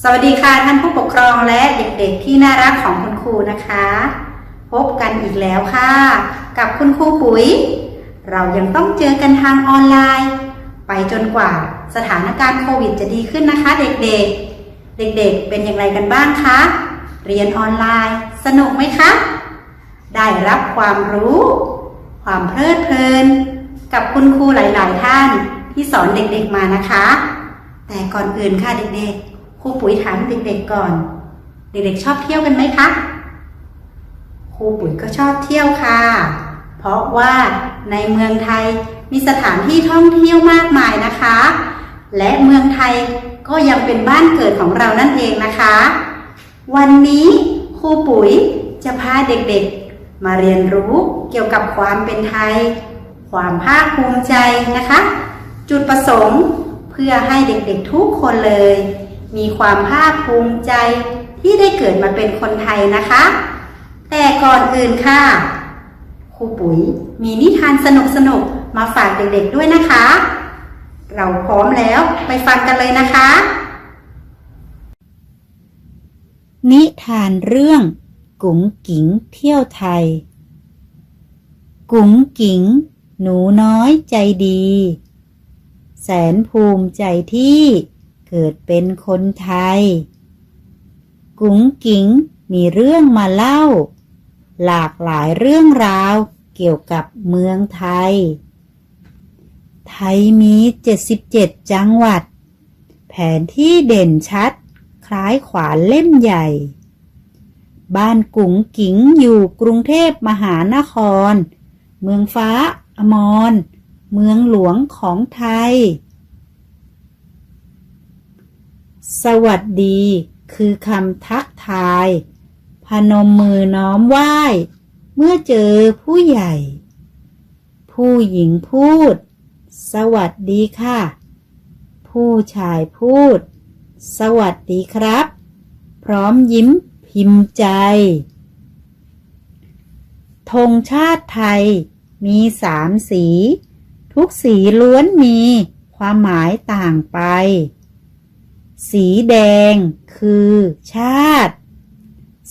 สวัสดีค่ะท่านผู้ปกครองและเด็กๆที่น่ารักของคุณครูนะคะ พบกันอีกแล้วค่ะ กับคุณครูปุ๋ย เรายังต้องเจอกันทางออนไลน์ ไปจนกว่าสถานการณ์โควิดจะดีขึ้นนะคะ เด็กๆ เด็กๆ เป็นอย่างไรกันบ้างคะ เรียนออนไลน์สนุกไหมคะ ได้รับความรู้ ความเพลิดเพลิน กับคุณครูหลาย ๆ ท่านที่สอนเด็กๆมานะคะ แต่ก่อนอื่นค่ะเด็กๆ ครูปุ๋ยถามเด็กๆก่อน เด็กๆชอบเที่ยวกันไหมคะครูปุ๋ยก็ชอบเที่ยวค่ะ เพราะว่าในเมืองไทยมีสถานที่ท่องเที่ยวมากมายนะคะ และเมืองไทยก็ยังเป็นบ้านเกิดของเรานั่นเองนะคะ วันนี้ครูปุ๋ยจะพาเด็กๆ มาเรียนรู้เกี่ยวกับความเป็นไทย ความภาคภูมิใจนะคะ จุดประสงค์เพื่อให้เด็กๆทุกคนเลย มีความภาคภูมิใจที่ได้เกิดมาเป็นคนไทยนะคะ แต่ก่อนอื่นค่ะ ครูปุ๋ยมีนิทานสนุกๆมาฝากเด็กๆด้วยนะคะ เราพร้อมแล้วไปฟังกันเลยนะคะ นิทานเรื่องกุ๋งกิ๋งเที่ยวไทย กุ๋งกิ๋งหนูน้อยใจดี แสนภูมิใจที่ เกิดเป็นคนไทย กุ๋งกิ๋งมีเรื่องมาเล่า หลากหลายเรื่องราวเกี่ยวกับเมืองไทย ไทยมี 77 จังหวัด แผนที่เด่นชัด คล้ายขวานเล่มใหญ่ บ้านกุ๋งกิ๋งอยู่กรุงเทพมหานคร เมืองฟ้าอมร เมืองหลวงของไทย สวัสดี คือคำทักทาย พนมมือน้อมไหว้ เมื่อเจอผู้ใหญ่ ผู้หญิงพูด สวัสดีค่ะ ผู้ชายพูด สวัสดีครับ พร้อมยิ้มพิมพ์ใจธงชาติไทยมีสามสี ทุกสีล้วนมีความหมายต่างไป สีแดงคือชาติ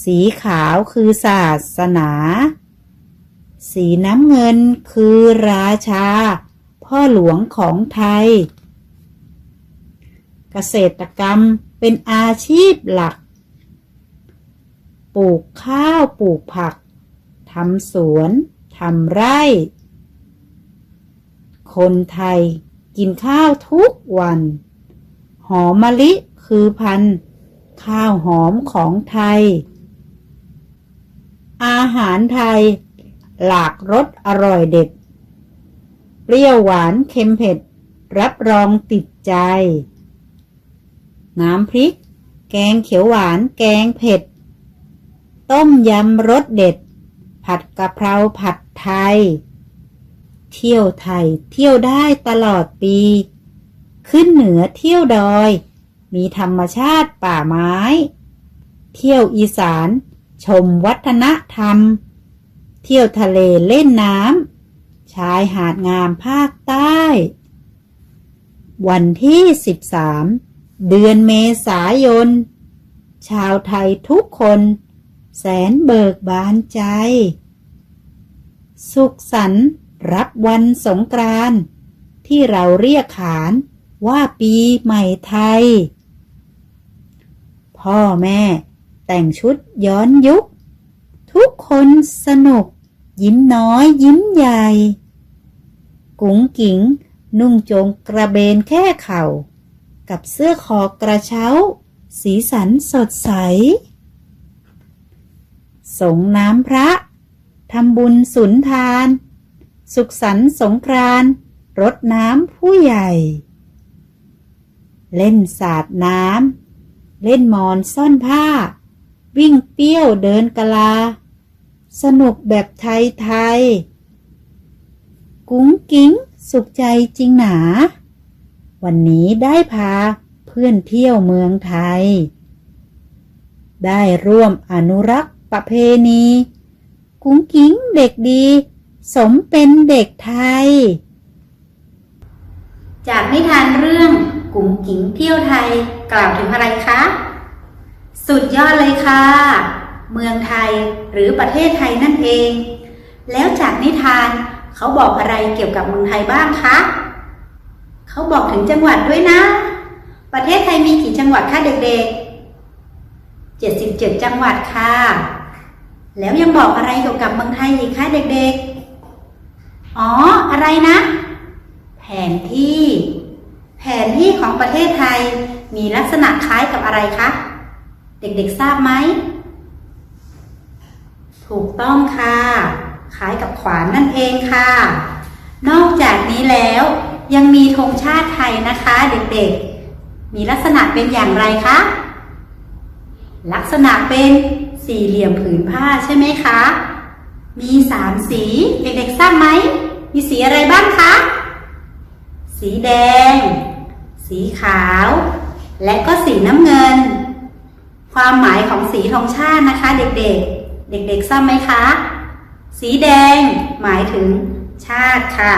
สีขาวคือศาสนา สีน้ำเงินคือราชา พ่อหลวงของไทย เกษตรกรรมเป็นอาชีพหลัก ปลูกข้าวปลูกผัก ทำสวนทำไร่ คนไทยกินข้าวทุกวัน หอมมะลิคือพันธุ์ ข้าวหอมของไทย อาหารไทย หลากรสอร่อยเด็ด เปรี้ยวหวานเค็มเผ็ด รับรองติดใจ น้ำพริก แกงเขียวหวาน แกงเผ็ด ต้มยำรสเด็ด ผัดกะเพราผัดไทย เที่ยวไทยเที่ยวได้ตลอดปี ขึ้นเหนือเที่ยวดอย มีธรรมชาติป่าไม้ เที่ยวอีสาน ชมวัฒนธรรม เที่ยวทะเลเล่นน้ำชายหาดงามภาคใต้ วันที่ 13 เดือนเมษายน ชาวไทยทุกคน แสนเบิกบานใจ สุขสันต์รับวันสงกรานต์ที่เราเรียกขาน ว่าปีใหม่ไทย พ่อแม่แต่งชุดย้อนยุค ทุกคนสนุก ยิ้มน้อยยิ้มใหญ่ กุ๋งกิ๋งนุ่งโจงกระเบนแค่เข่า กับเสื้อคอกระเช้า สีสันสดใส สงน้ำพระทำบุญสุนทาน สุขสันต์สงกรานรดน้ำผู้ใหญ่ เล่นสาดน้ำ เล่นมอนซ่อนผ้า วิ่งเปี้ยวเดินกะลา สนุกแบบไทยไทยๆกุ้งกิ้ง สุขใจจริงหนา วันนี้ได้พาเพื่อนเที่ยวเมืองไทย ได้ร่วมอนุรักษ์ประเพณี กุ้งกิ้งเด็กดี สมเป็นเด็กไทย จากนิทานเรื่อง กุ๋งกิ๋งเที่ยวไทย กล่าวถึงอะไรคะ สุดยอดเลยค่ะ เมืองไทยหรือประเทศไทยนั่นเอง แล้วจากนิทานเขาบอกอะไรเกี่ยวกับเมืองไทยบ้างคะเขาบอกถึงจังหวัดด้วยนะ ประเทศไทยมีกี่จังหวัดคะเด็กๆ 77 จังหวัดค่ะ แล้วยังบอกอะไรเกี่ยวกับเมืองไทยอีกคะเด็กๆ อ๋อ อะไรนะ แผนที่ แผนที่ของประเทศไทยมีลักษณะคล้ายกับอะไรคะ เด็กๆทราบไหม ถูกต้องค่ะ คล้ายกับขวานนั่นเองค่ะ นอกจากนี้แล้วยังมีธงชาติไทยนะคะ เด็กๆ มีลักษณะเป็นอย่างไรคะ ลักษณะเป็นสี่เหลี่ยมผืนผ้าใช่ไหมคะ มีสามสี เด็กๆทราบไหม มีสีอะไรบ้างคะ สีแดง สีขาว และก็สีน้ำเงิน ความหมายของสีธงชาตินะคะ เด็กๆ เด็กๆทราบไหมคะ สีแดงหมายถึงชาติค่ะ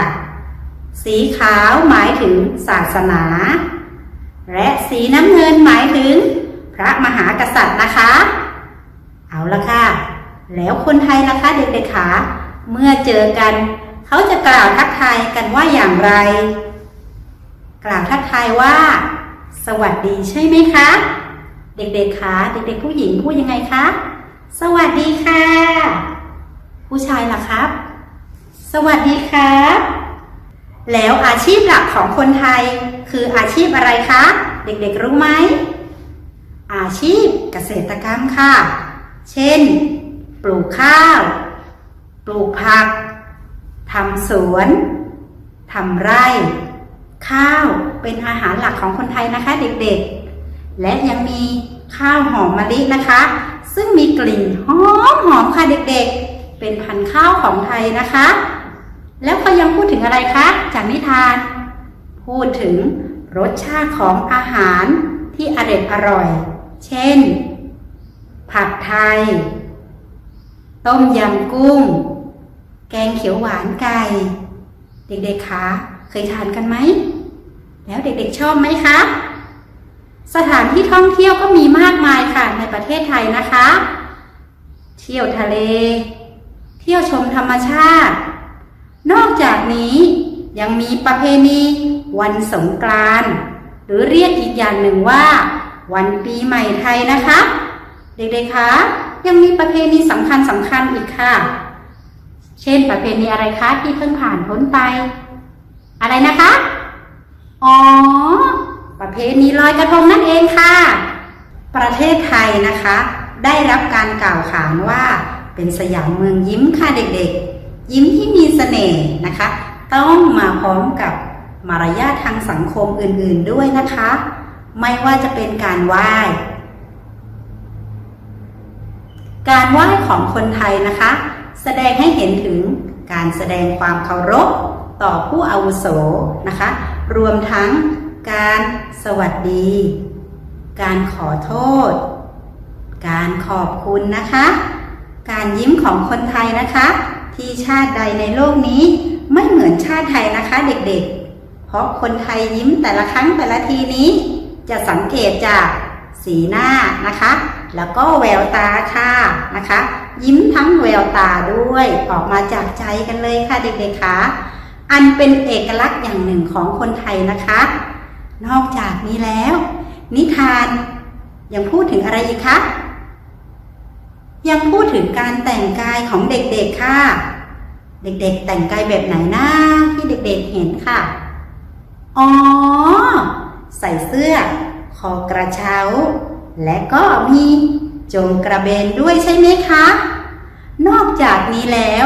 สีขาวหมายถึงศาสนา และสีน้ำเงินหมายถึงพระมหากษัตริย์นะคะ เอาละค่ะ แล้วคนไทยล่ะคะเด็กๆคะเมื่อเจอกัน เขาจะกล่าวทักทายกันว่าอย่างไร กล่าวทักทายว่า สวัสดีใช่ไหมคะ เด็กๆคะเด็กๆผู้หญิงพูดยังไงคะ สวัสดีค่ะ ผู้ชายล่ะครับ สวัสดีครับ แล้วอาชีพหลักของคนไทย คืออาชีพอะไรคะ เด็กๆรู้ไหม อาชีพเกษตรกรรมค่ะ เช่น ปลูกข้าว ปลูกผักทำสวนทำไร่ ข้าวเป็นอาหารหลักของคนไทยนะคะเด็กๆ และยังมีข้าวหอมมะลินะคะ ซึ่งมีกลิ่นหอมหอมค่ะเด็กๆ เป็นพันธุ์ข้าวของไทยนะคะ แล้วเขายังพูดถึงอะไรคะจากนิทาน พูดถึงรสชาติของอาหารที่อร่อยอร่อย เช่น ผัดไทย ต้มยำกุ้ง แกงเขียวหวานไก่ เด็กๆคะเคยทานกันไหม แล้วเด็กๆชอบไหมคะ สถานที่ท่องเที่ยวก็มีมากมายค่ะในประเทศไทยนะคะ เที่ยวทะเล เที่ยวชมธรรมชาติ นอกจากนี้ยังมีประเพณี วันสงกรานต์หรือเรียกอีกอย่างหนึ่งว่า วันปีใหม่ไทยนะคะ เด็กๆคะยังมีประเพณีสำคัญสำคัญอีกค่ะ เช่นประเพณีอะไรคะที่เพิ่งผ่านพ้นไป อะไรนะคะ อ๋อ ประเพณีลอยกระทงนั่นเองค่ะ ประเทศไทยนะคะ ได้รับการกล่าวขานว่า เป็นสยามเมืองยิ้มค่ะเด็กๆ ยิ้มที่มีเสน่ห์นะคะ ต้องมาพร้อมกับมารยาททางสังคมอื่นๆด้วยนะคะ ไม่ว่าจะเป็นการไหว้การไหว้ของคนไทยนะคะ แสดงให้เห็นถึงการแสดงความเคารพต่อผู้อาวุโสนะคะ รวมทั้งการสวัสดี การขอโทษ การขอบคุณนะคะ การยิ้มของคนไทยนะคะ ที่ชาติใดในโลกนี้ไม่เหมือนชาติไทยนะคะเด็กๆ เพราะคนไทยยิ้มแต่ละครั้งแต่ละทีนี้ จะสังเกตจากสีหน้านะคะ แล้วก็แววตาค่ะนะคะ ยิ้มทั้งแววตาด้วยออกมาจากใจกันเลยค่ะเด็กๆค่ะ อันเป็นเอกลักษณ์อย่างหนึ่งของคนไทยนะคะ นอกจากนี้แล้ว นิทานยังพูดถึงอะไรอีกคะยังพูดถึงการแต่งกายของเด็กๆค่ะ เด็กๆ แต่งกายแบบไหนนะที่เด็กๆเห็นค่ะ อ๋อ ใส่เสื้อ คอกระเช้า และก็มีจงกระเบนด้วยใช่ไหมคะ นอกจากนี้แล้ว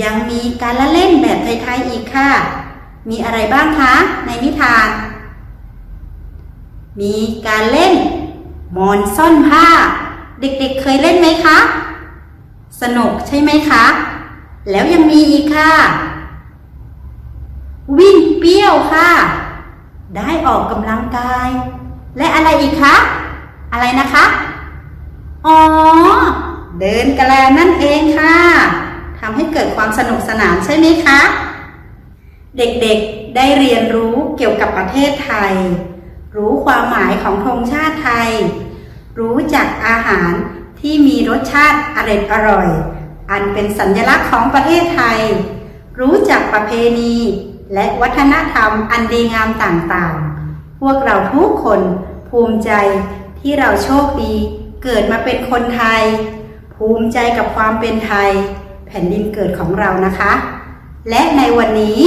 ยังมีการละเล่นแบบไทยๆอีกค่ะ มีอะไรบ้างคะในนิทาน มีการเล่นมอนซ่อนผ้า เด็กๆเคยเล่นไหมคะ สนุกใช่ไหมคะ แล้วยังมีอีกค่ะ วิ่งเปี้ยวค่ะ ได้ออกกำลังกาย และอะไรอีกคะ อะไรนะคะ อ๋อ เดินกระแลนั่นเองค่ะ ทำให้เกิดความสนุกสนานใช่ไหมคะ เด็กๆได้เรียนรู้เกี่ยวกับประเทศไทย รู้ความหมายของธงชาติไทย รู้จักอาหารที่มีรสชาติอร่อยอร่อย อันเป็นสัญลักษณ์ของประเทศไทย รู้จักประเพณี และวัฒนธรรมอันดีงามต่างๆ พวกเราทุกคนภูมิใจที่เราโชคดีเกิดมาเป็นคนไทย ภูมิใจกับความเป็นไทย แผ่นดินเกิดของเรานะคะ และในวันนี้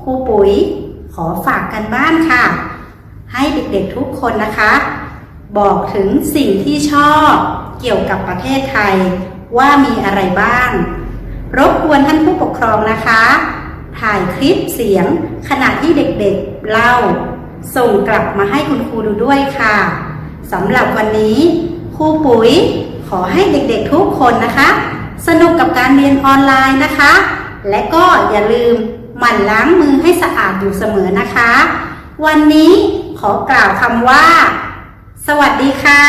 ครูปุ๋ยขอฝากกันบ้านค่ะ ให้เด็กๆทุกคนนะคะ บอกถึงสิ่งที่ชอบเกี่ยวกับประเทศไทยว่ามีอะไรบ้าง รบกวนท่านผู้ปกครองนะคะ ถ่ายคลิปเสียงขณะที่เด็กๆเล่า ส่งกลับมาให้คุณครูดูด้วยค่ะสำหรับวันนี้ครูปุ๋ยขอให้เด็กๆทุกคนนะคะ สนุกกับการเรียนออนไลน์นะคะ และก็อย่าลืมหมั่นล้างมือให้สะอาดอยู่เสมอนะคะ วันนี้ขอกล่าวคำว่า สวัสดีค่ะ